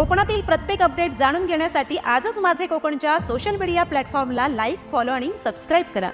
कोकणातील प्रत्येक अपडेट जाणून घेण्यासाठी आजच माझे कोकणच्या सोशल मीडिया प्लॅटफॉर्मला लाईक फॉलो आणि सबस्क्राईब करा.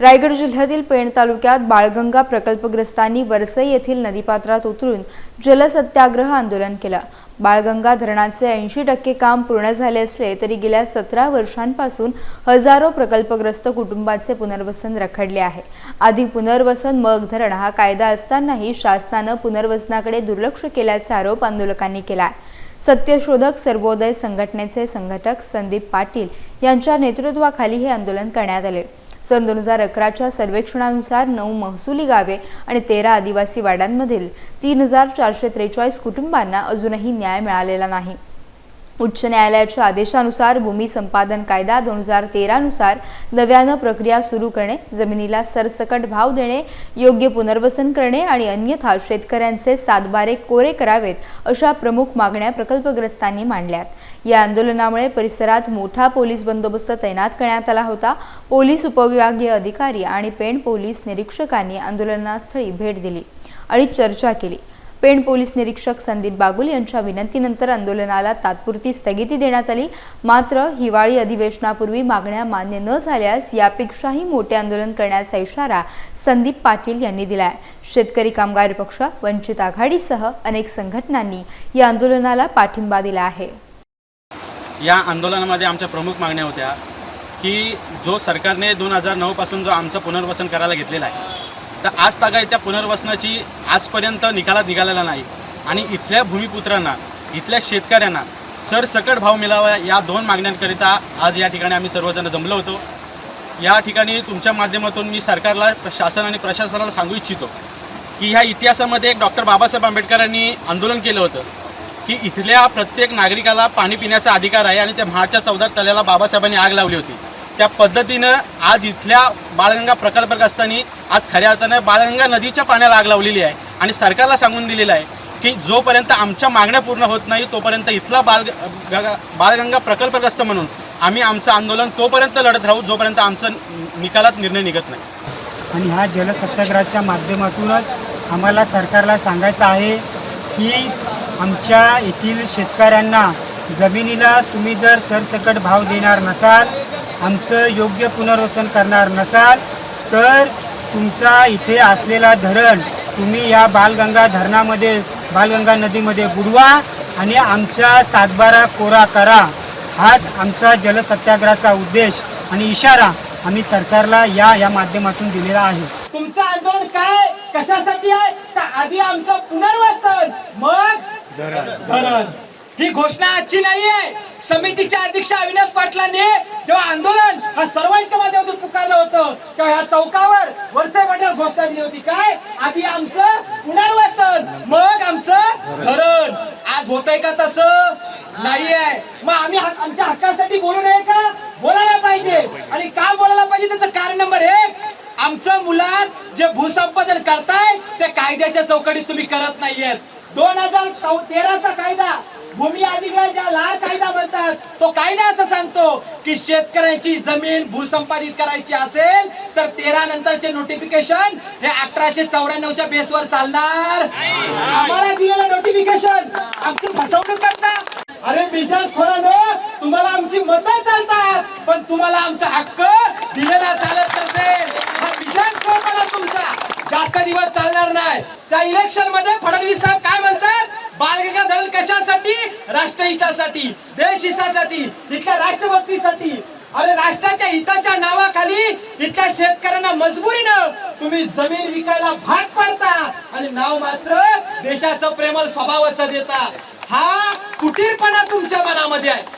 रायगड जिल्ह्यातील पेण तालुक्यात बाळगंगा प्रकल्पग्रस्तांनी वरसई येथील नदीपात्रात उतरून जलसत्याग्रह आंदोलन केलं. बाळगंगा धरणाचे ऐंशी टक्के काम पूर्ण झाले असले तरी गेल्या सतरा वर्षांपासून हजारो प्रकल्पग्रस्त कुटुंबाचे पुनर्वसन रखडले आहे. आधी पुनर्वसन मग धरण हा कायदा असतानाही शासनानं पुनर्वसनाकडे दुर्लक्ष केल्याचा आरोप आंदोलकांनी केला आहे. सत्यशोधक सर्वोदय संघटनेचे संघटक संदीप पाटील यांच्या नेतृत्वाखाली हे आंदोलन करण्यात आले. सन दोन हजार अकराच्या सर्वेक्षणानुसार नऊ महसुली गावे आणि तेरा आदिवासी वाड्यांमधील तीन हजार चारशे त्रेचाळीस कुटुंबांना अजूनही न्याय मिळालेला नाही. उच्च न्यायालयाच्या आदेशानुसार भूमी संपादन कायदा दोन हजार तेरानुसार नव्यानं प्रक्रिया सुरू करणे जमिनीला सरसकट भाव देणे योग्य पुनर्वसन करणे आणि अन्यथा शेतकऱ्यांचे सातबारे कोरे करावेत अशा प्रमुख मागण्या प्रकल्पग्रस्तांनी मांडल्यात. या आंदोलनामुळे परिसरात मोठा पोलीस बंदोबस्त तैनात करण्यात आला होता. पोलीस उपविभागीय अधिकारी आणि पेण पोलीस निरीक्षकांनी आंदोलनास्थळी भेट दिली आणि चर्चा केली. पेण पोलीस निरीक्षक संदीप बागुल यांच्या विनंतीनंतर आंदोलनाला तात्पुरती स्थगिती देण्यात आली. मात्र हिवाळी अधिवेशनापूर्वी मागण्या मान्य न झाल्यास यापेक्षाही मोठे आंदोलन करण्याचा इशारा संदीप पाटील यांनी दिलाय. शेतकरी कामगार पक्ष वंचित आघाडीसह अनेक संघटनांनी या आंदोलनाला पाठिंबा दिला आहे. या आंदोलनामध्ये आमच्या प्रमुख मागण्या होत्या की जो सरकारने दोन हजार नऊपासून जो आमचं पुनर्वसन करायला घेतलेला आहे तर आज तागाय त्या पुनर्वसनाची आजपर्यंत निकालात निघालेला नाही. आणि इथल्या भूमिपुत्रांना इथल्या शेतकऱ्यांना सरसकट भाव मिळावा या दोन मागण्यांकरिता आज या ठिकाणी आम्ही सर्वजण जमलो होतो. या ठिकाणी तुमच्या माध्यमातून मी सरकारला शासन आणि प्रशासनाला सांगू इच्छितो की ह्या इतिहासामध्ये एक डॉक्टर बाबासाहेब आंबेडकरांनी आंदोलन केलं होतं की इथल्या प्रत्येक नागरिकाला पाणी पिण्याचा अधिकार आहे आणि त्या महाडच्या चौदा तल्याला बाबासाहेबांनी आग लावली होती. त्या पद्धतीनं आज इथल्या बाळगंगा प्रकल्पग्रस्तांनी आज खऱ्या अर्थानं बाळगंगा नदीच्या पाण्याला आग लावलेली आहे. आणि सरकारला सांगून दिलेलं आहे की जोपर्यंत आमच्या मागण्या पूर्ण होत नाही तोपर्यंत इथला बाल बाळगंगा प्रकल्पग्रस्त म्हणून आम्ही आमचं आंदोलन तोपर्यंत लढत राहू जोपर्यंत आमचं निकालात निर्णय निघत नाही. आणि ह्या जलसत्याग्रहाच्या माध्यमातूनच आम्हाला सरकारला सांगायचं आहे की आमच्या येथील शेतकऱ्यांना जमिनीला तुम्ही जर सरसकट भाव देणार नसाल आमचं योग्य पुनर्वसन करणार नसाल तर तुमचा इथे असलेला धरण तुम्ही या बालगंगा धरणामध्ये बालगंगा नदीमध्ये बुडवा आणि आमच्या सातबारा कोरा करा. हाच आमचा जलसत्याग्रहाचा उद्देश आणि इशारा आम्ही सरकारला या या माध्यमातून दिलेला आहे. तुमचं आंदोलन काय? कशासाठी आहे? तर आधी आमचं पुनर्वसन. मग धरण. ही घोषणा आजची नाहीये. समितीच्या अध्यक्ष अविनाश पाटलांनी जेव्हा आंदोलन हा सर्वांच्या माध्यमातून पुकारलं होतं तेव्हा ह्या चौकावर वरचे मंडळ घोषणा दिली होती. काय? आधी आमचं पुनर्वसन मग आमचं धरण. आज होतंय का तसं? नाहीये. मग आम्ही आमच्या हक्कासाठी बोलू नये का? बोलायला पाहिजे. आणि का बोलायला पाहिजे त्याचं कारण नंबर एक आमचं मुलात जे भूसंपादन करताय ते कायद्याच्या चौकटीत तुम्ही करत नाहीयेत. दोन हजार तेराचा कायदा भूमी अधिग्रहण ज्या लाल कायदा तो कायदा असं सांगतो की शेतकऱ्यांची जमीन भूसंपादित करायची असेल तर तेरा नंतरचे नोटिफिकेशन हे अठराशे चौऱ्याण्णवच्या बेसवर चालणार. आम्हाला दिलेलं नोटिफिकेशन आमची फसवणूक करता अरे बिजनेस खोरानो तुम्हाला आमची मतं चालतात पण तुम्हाला आमचा हक्क दिलेला चालत नसेल. हा बिझनेस खोरपणा तुमचा. जास्त दिवस चालणार नाही. त्या इलेक्शनमध्ये फडणवीस साहेब काय म्हणतात? बालगंगा धरण कशासाठी? राष्ट्रहितासाठी देश हितासाठी इथल्या राष्ट्रभक्तीसाठी. अरे राष्ट्राच्या हिताच्या नावाखाली इथल्या शेतकऱ्यांना मजबुरीनं तुम्ही जमीन विकायला भाग पाडता आणि नाव मात्र देशाचं प्रेमल स्वभावाचं देता. हा कुटीरपणा तुमच्या मनामध्ये आहे.